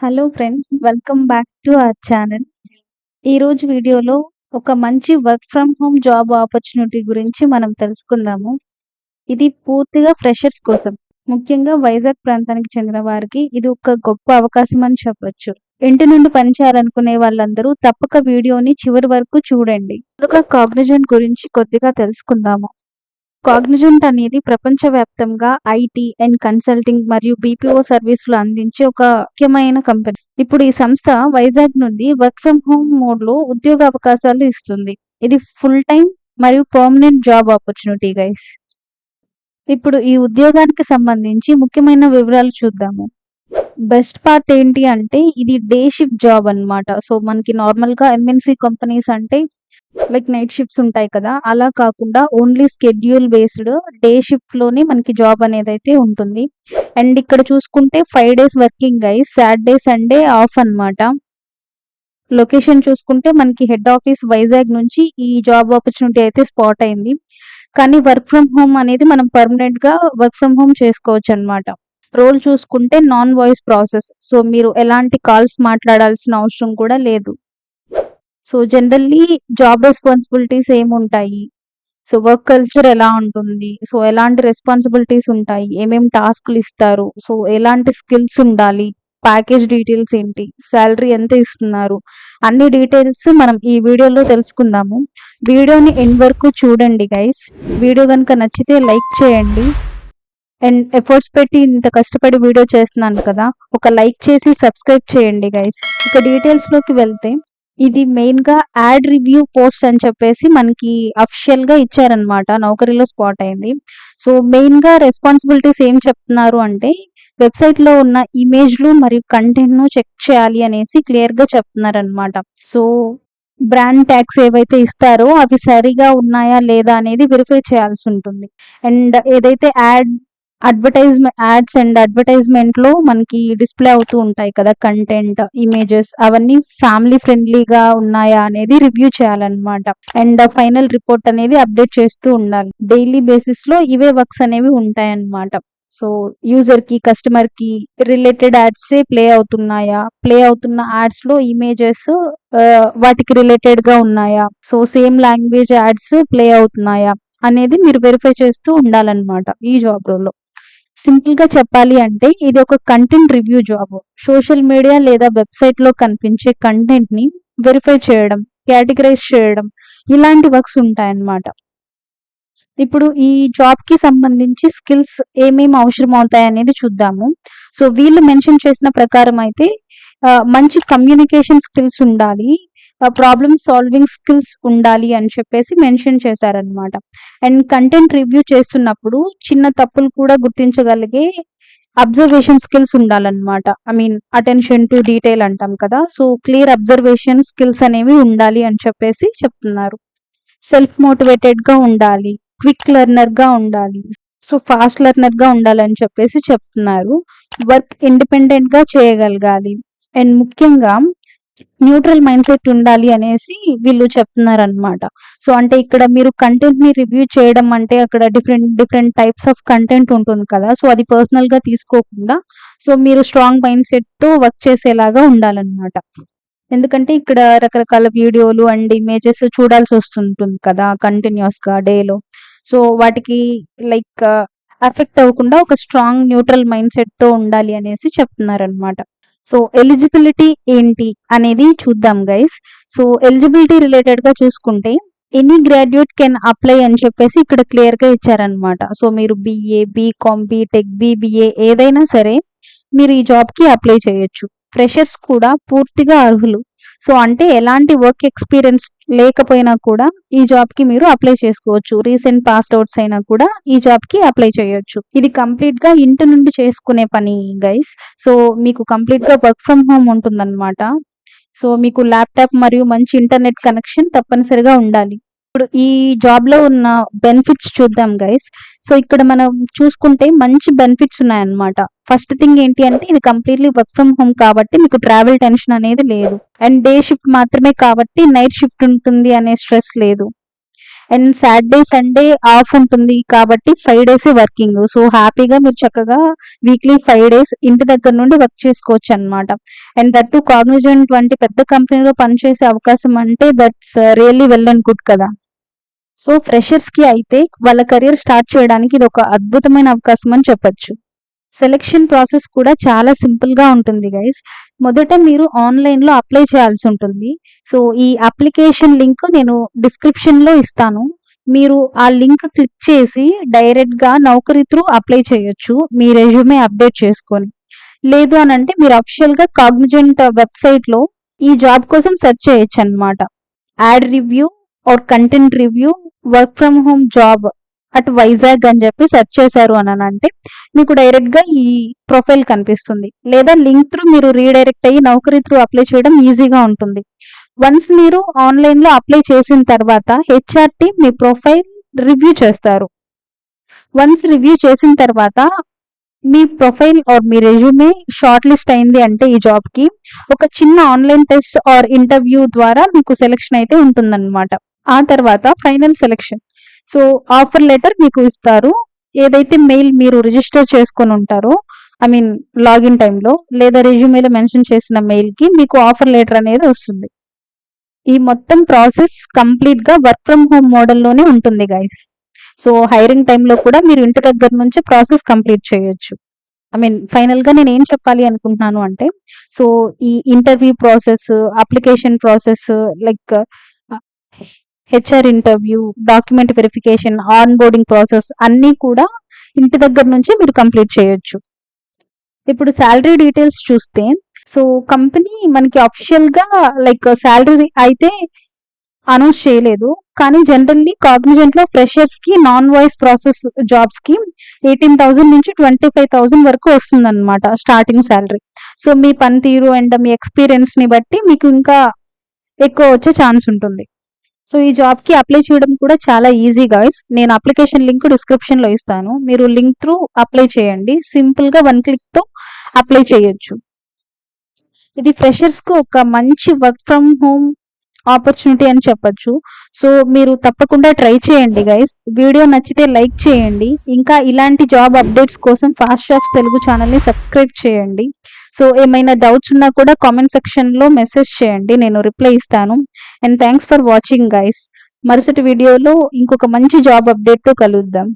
Hello friends welcome back to our channel ఈరోజు వీడియోలో ఒక మంచి work from home job opportunity గురించి మనం తెలుసుకుందాము. ఇది పూర్తిగా ఫ్రెషర్స్ కోసం. ముఖ్యంగా వైజాగ్ ప్రాంతానికి చెందిన వారికి ఇది ఒక గొప్ప అవకాశం అని చెప్పొచ్చు. ఇంటి నుండి పనిచేయాలనుకునే వాళ్ళందరూ తప్పక వీడియోని చివరి వరకు చూడండి. ముందుగా కాగ్నిజెంట్ గురించి కొద్దిగా తెలుసుకుందాము. కాగ్నిజెంట్ అనేది ప్రపంచవ్యాప్తంగా ఐటీ అండ్ కన్సల్టింగ్ మరియు బీపీఓ సర్వీసులు అందించే ఒక ముఖ్యమైన కంపెనీ. ఇప్పుడు ఈ సంస్థ వైజాగ్ నుండి వర్క్ ఫ్రం హోమ్ మోడ్లో ఉద్యోగ అవకాశాలు ఇస్తుంది. ఇది ఫుల్ టైం మరియు పర్మనెంట్ జాబ్ ఆపర్చునిటీ గైస్. ఇప్పుడు ఈ ఉద్యోగానికి సంబంధించి ముఖ్యమైన వివరాలు చూద్దాము. బెస్ట్ పార్ట్ ఏంటి అంటే ఇది డే షిఫ్ట్ జాబ్ అన్నమాట. సో మనకి నార్మల్గా ఎంఎన్సి కంపెనీస్ అంటే లైక్ నైట్ షిఫ్ట్స్ ఉంటాయి కదా అలా కాకుండా ఓన్లీ స్కెడ్యూల్ బేస్డ్ డే షిఫ్ట్లోనే మనకి జాబ్ అనేది అయితే ఉంటుంది. అండ్ ఇక్కడ చూసుకుంటే five days working guys Saturday Sunday off అన్నమాట. లొకేషన్ చూసుకుంటే మనకి హెడ్ ఆఫీస్ వైజాగ్ నుంచి ఈ జాబ్ ఆపర్చునిటీ అయితే స్పాట్ అయింది. కానీ వర్క్ ఫ్రమ్ హోమ్ అనేది మనం పర్మనెంట్గా వర్క్ ఫ్రమ్ హోమ్ చేసుకోవచ్చు అన్నమాట. రోల్ చూసుకుంటే నాన్ వాయిస్ ప్రాసెస్ సో మీరు ఎలాంటి కాల్స్ మాట్లాడాల్సిన అవసరం కూడా లేదు. సో జనరల్లీ జాబ్ రెస్పాన్సిబిలిటీస్ ఏముంటాయి సో వర్క్ కల్చర్ ఎలా ఉంటుంది? సో ఎలాంటి రెస్పాన్సిబిలిటీస్ ఉంటాయి? ఏమేమి టాస్క్లు ఇస్తారు? సో ఎలాంటి స్కిల్స్ ఉండాలి? ప్యాకేజ్ డీటెయిల్స్ ఏంటి? శాలరీ ఎంత ఇస్తున్నారు? అన్ని డీటెయిల్స్ మనం ఈ వీడియోలో తెలుసుకుందాము. వీడియోని ఎండ్ వరకు చూడండి గైస్ వీడియో కనుక నచ్చితే లైక్ చేయండి. అండ్ ఎఫర్ట్స్ పెట్టి ఇంత కష్టపడి వీడియో చేస్తున్నాను కదా ఒక లైక్ చేసి సబ్స్క్రైబ్ చేయండి గైస్ ఇక డీటెయిల్స్లోకి వెళ్తే ఇది మెయిన్గా యాడ్ రివ్యూ పోస్ట్ అని చెప్పేసి మనకి అఫిషియల్గా ఇచ్చారనమాట నౌకరీలో స్పాట్ అయింది. సో మెయిన్గా రెస్పాన్సిబిలిటీస్ ఏం చెప్తున్నారు అంటే వెబ్సైట్లో ఉన్న ఇమేజ్లు మరియు కంటెంట్ను చెక్ చేయాలి అనేసి క్లియర్గా చెప్తున్నారనమాట సో బ్రాండ్ ట్యాక్స్ ఏవైతే ఇస్తారో అవి సరిగా ఉన్నాయా లేదా అనేది వెరిఫై చేయాల్సి ఉంటుంది. అండ్ ఏదైతే యాడ్ అడ్వర్టైజ్మెంట్ యాడ్స్ అండ్ అడ్వర్టైజ్మెంట్లో మనకి డిస్ప్లే అవుతూ ఉంటాయి కదా కంటెంట్ ఇమేజెస్ అవన్నీ ఫ్యామిలీ ఫ్రెండ్లీగా ఉన్నాయా అనేది రివ్యూ చేయాలన్నమాట. అండ్ ఫైనల్ రిపోర్ట్ అనేది అప్డేట్ చేస్తూ ఉండాలి. డైలీ బేసిస్లో ఇవే వర్క్స్ అనేవి ఉంటాయన్నమాట. సో యూజర్కి కస్టమర్కి రిలేటెడ్ యాడ్స్ ప్లే అవుతున్నాయా? ప్లే అవుతున్న యాడ్స్లో ఇమేజెస్ వాటికి రిలేటెడ్గా ఉన్నాయా? So same language ads play అవుతున్నాయా? అనేది మీరు వెరిఫై చేస్తూ ఉండాలన్నమాట ఈ జాబ్ రోల్లో సింపుల్గా చెప్పాలి అంటే ఇది ఒక content review job social media లేదా వెబ్సైట్లో కనిపించే కంటెంట్ని వెరిఫై చేయడం కేటగరైజ్ చేయడం ఇలాంటి వర్క్స్ ఉంటాయన్నమాట. ఇప్పుడు ఈ జాబ్కి సంబంధించి స్కిల్స్ ఏమేమి అవసరం అవుతాయి అనేది చూద్దాము. సో వీళ్ళు మెన్షన్ చేసిన ప్రకారం అయితే మంచి కమ్యూనికేషన్ స్కిల్స్ ఉండాలి. ప్రాబ్లమ్ సాల్వింగ్ స్కిల్స్ ఉండాలి అని చెప్పేసి మెన్షన్ చేశారనమాట అండ్ కంటెంట్ రివ్యూ చేస్తున్నప్పుడు చిన్న తప్పులు కూడా గుర్తించగలిగే అబ్జర్వేషన్ స్కిల్స్ ఉండాలన్నమాట. I mean attention to detail అంటాం కదా సో క్లియర్ అబ్జర్వేషన్ స్కిల్స్ అనేవి ఉండాలి అని చెప్పేసి చెప్తున్నారు. సెల్ఫ్ మోటివేటెడ్గా ఉండాలి క్విక్ లెర్నర్గా ఉండాలి సో ఫాస్ట్ లెర్నర్గా ఉండాలని చెప్పేసి చెప్తున్నారు. వర్క్ ఇండిపెండెంట్గా చేయగలగాలి. అండ్ ముఖ్యంగా న్యూట్రల్ మైండ్ సెట్ ఉండాలి అనేసి వీళ్ళు చెప్తున్నారు అనమాట సో అంటే ఇక్కడ మీరు కంటెంట్ని రివ్యూ చేయడం అంటే అక్కడ different different types of content ఉంటుంది కదా. సో అది పర్సనల్గా తీసుకోకుండా సో మీరు స్ట్రాంగ్ మైండ్ సెట్తో వర్క్ చేసేలాగా ఉండాలన్నమాట. ఎందుకంటే ఇక్కడ రకరకాల వీడియోలు అండ్ ఇమేజెస్ చూడాల్సి వస్తుంటుంది కదా కంటిన్యూస్గా డేలో. సో వాటికి లైక్ అఫెక్ట్ అవ్వకుండా ఒక స్ట్రాంగ్ న్యూట్రల్ మైండ్ సెట్తో ఉండాలి అనేసి చెప్తున్నారు అనమాట సో ఎలిజిబిలిటీ ఏంటి అనేది చూద్దాం గైస్ సో ఎలిజిబిలిటీ రిలేటెడ్గా చూసుకుంటే ఎనీ గ్రాడ్యుయేట్ కెన్ అప్లై అని చెప్పేసి ఇక్కడ క్లియర్గా ఇచ్చారనమాట సో మీరు బిఏ బీకామ్ బీటెక్ బీబీఏ ఏదైనా సరే మీరు ఈ జాబ్కి అప్లై చేయొచ్చు. ఫ్రెషర్స్ కూడా పూర్తిగా అర్హులు. సో అంటే ఎలాంటి వర్క్ ఎక్స్పీరియన్స్ లేకపోయినా కూడా ఈ జాబ్కి మీరు అప్లై చేసుకోవచ్చు. రీసెంట్ పాస్డ్ అవుట్స్ అయినా కూడా ఈ జాబ్కి అప్లై చేయొచ్చు. ఇది కంప్లీట్గా ఇంటి నుండి చేసుకునే పని గైస్. సో మీకు కంప్లీట్గా వర్క్ ఫ్రమ్ హోమ్ ఉంటుందన్నమాట. సో మీకు ల్యాప్టాప్ మరియు మంచి ఇంటర్నెట్ కనెక్షన్ తప్పనిసరిగా ఉండాలి. ఇప్పుడు ఈ జాబ్లో ఉన్న బెనిఫిట్స్ చూద్దాం గైస్. సో ఇక్కడ మనం చూసుకుంటే మంచి బెనిఫిట్స్ ఉన్నాయన్నమాట. ఫస్ట్ థింగ్ ఏంటి అంటే ఇది కంప్లీట్లీ వర్క్ ఫ్రమ్ హోమ్ కాబట్టి మీకు ట్రావెల్ టెన్షన్ అనేది లేదు. అండ్ డే షిఫ్ట్ మాత్రమే కాబట్టి నైట్ షిఫ్ట్ ఉంటుంది అనే స్ట్రెస్ లేదు. అండ్ సాటర్డే సండే ఆఫ్ ఉంటుంది కాబట్టి ఫైవ్ డేస్ వర్కింగ్. సో హ్యాపీగా మీరు చక్కగా వీక్లీ ఫైవ్ డేస్ ఇంటి దగ్గర నుండి వర్క్ చేసుకోవచ్చు అనమాట అండ్ దట్ టు కాగ్నిజెంట్ వంటి పెద్ద కంపెనీలో పనిచేసే అవకాశం అంటే that's really well and good కదా. సో ఫ్రెషర్స్కి అయితే వాళ్ళ కెరీర్ స్టార్ట్ చేయడానికి ఇది ఒక అద్భుతమైన అవకాశం అని చెప్పొచ్చు. సెలెక్షన్ ప్రాసెస్ కూడా చాలా సింపుల్గా ఉంటుంది గైస్ మొదట మీరు ఆన్లైన్లో అప్లై చేయాల్సి ఉంటుంది. సో ఈ అప్లికేషన్ లింక్ నేను డిస్క్రిప్షన్లో ఇస్తాను. మీరు ఆ లింక్ క్లిక్ చేసి డైరెక్ట్గా నౌకరీ త్రూ అప్లై చేయొచ్చు మీ రెజ్యూమే అప్డేట్ చేసుకొని. లేదు అని అంటే మీరు అఫిషియల్గా కాగ్నిజెంట్ వెబ్సైట్లో ఈ జాబ్ కోసం సెర్చ్ చేయొచ్చు అనమాట ad review or content review work from home job at Vizag అని చెప్పి సెర్చ్ చేశారు అని అంటే మీకు డైరెక్ట్గా ఈ ప్రొఫైల్ కనిపిస్తుంది. లేదా లింక్ త్రూ మీరు రీడైరెక్ట్ అయ్యి నౌకరీ త్రూ అప్లై చేయడం ఈజీగా ఉంటుంది. వన్స్ మీరు ఆన్లైన్లో అప్లై చేసిన తర్వాత హెచ్ఆర్ టీమ్ మీ ప్రొఫైల్ రివ్యూ చేస్తారు. వన్స్ రివ్యూ చేసిన తర్వాత మీ ప్రొఫైల్ ఆర్ మీ రెజ్యూమే షార్ట్ లిస్ట్ అయింది అంటే ఈ జాబ్కి ఒక చిన్న ఆన్లైన్ టెస్ట్ ఆర్ ఇంటర్వ్యూ ద్వారా మీకు సెలెక్షన్ అయితే ఉంటుందన్నమాట. ఆ తర్వాత final selection. So offer letter మీకు ఇస్తారు. ఏదైతే మెయిల్ మీరు రిజిస్టర్ చేసుకొని ఉంటారో ఐ మీన్ లాగిన్ టైంలో లేదా రెజ్యూమేలో మెన్షన్ చేసిన మెయిల్కి మీకు ఆఫర్ లెటర్ అనేది వస్తుంది. ఈ మొత్తం ప్రాసెస్ కంప్లీట్గా వర్క్ ఫ్రమ్ హోమ్ మోడల్లోనే ఉంటుంది గైస్ సో హైరింగ్ టైంలో కూడా మీరు ఇంటి దగ్గర నుంచి ప్రాసెస్ కంప్లీట్ చేయొచ్చు. ఐ మీన్ ఫైనల్గా నేను ఏం చెప్పాలి అనుకుంటున్నాను అంటే సో ఈ interview process application process like HR interview document verification onboarding process అన్నీ కూడా ఇంటి దగ్గర నుంచే మీరు కంప్లీట్ చేయొచ్చు. ఇప్పుడు శాలరీ డీటెయిల్స్ చూస్తే సో కంపెనీ మనకి అఫిషియల్గా లైక్ శాలరీ అయితే అనౌన్స్ చేయలేదు. కానీ జనరల్లీ కాగ్నిజెంట్లో ఫ్రెషర్స్కి నాన్ వాయిస్ ప్రాసెస్ జాబ్స్కి ఎయిటీన్ థౌసండ్ నుంచి ట్వంటీ ఫైవ్ థౌసండ్ వరకు వస్తుంది అనమాట స్టార్టింగ్ శాలరీ సో మీ పనితీరు అండ్ మీ ఎక్స్పీరియన్స్ని బట్టి మీకు ఇంకా ఎక్కువ వచ్చే ఛాన్స్ ఉంటుంది. సో ఈ జాబ్కి అప్లై చేయడం కూడా చాలా ఈజీ గాయస్. నేను అప్లికేషన్ లింక్ డిస్క్రిప్షన్లో ఇస్తాను. మీరు లింక్ త్రూ అప్లై చేయండి. సింపుల్గా వన్ క్లిక్తో అప్లై చేయొచ్చు. ఇది ఫ్రెషర్స్కు ఒక మంచి వర్క్ ఫ్రమ్ హోమ్ ఆపర్చునిటీ అని చెప్పొచ్చు. సో మీరు తప్పకుండా ట్రై చేయండి గైస్ వీడియో నచ్చితే లైక్ చేయండి. ఇంకా ఇలాంటి జాబ్ అప్డేట్స్ కోసం ఫాస్ట్ షాప్స్ తెలుగు ఛానల్ని సబ్స్క్రైబ్ చేయండి. సో ఏమైనా డౌట్స్ ఉన్నా కూడా కామెంట్ సెక్షన్లో మెసేజ్ చేయండి నేను రిప్లై ఇస్తాను. And thanks for watching guys మరుసటి వీడియోలో ఇంకొక మంచి జాబ్ అప్డేట్తో కలుద్దాం.